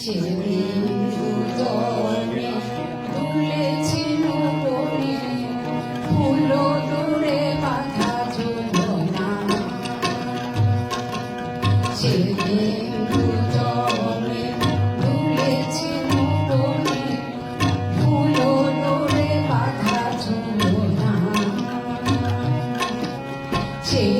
সেদিন দুজনে তুলেছিল ফুল দূরে বাধা চল না সেদিন দুজনে তুলেছিল ফুল দূরে বাধা চল না সেই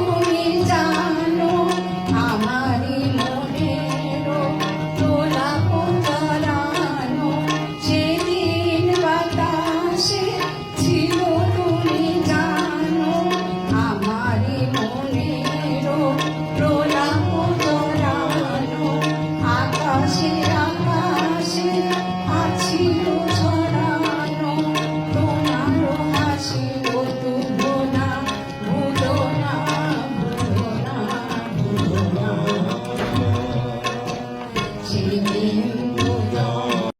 Oh,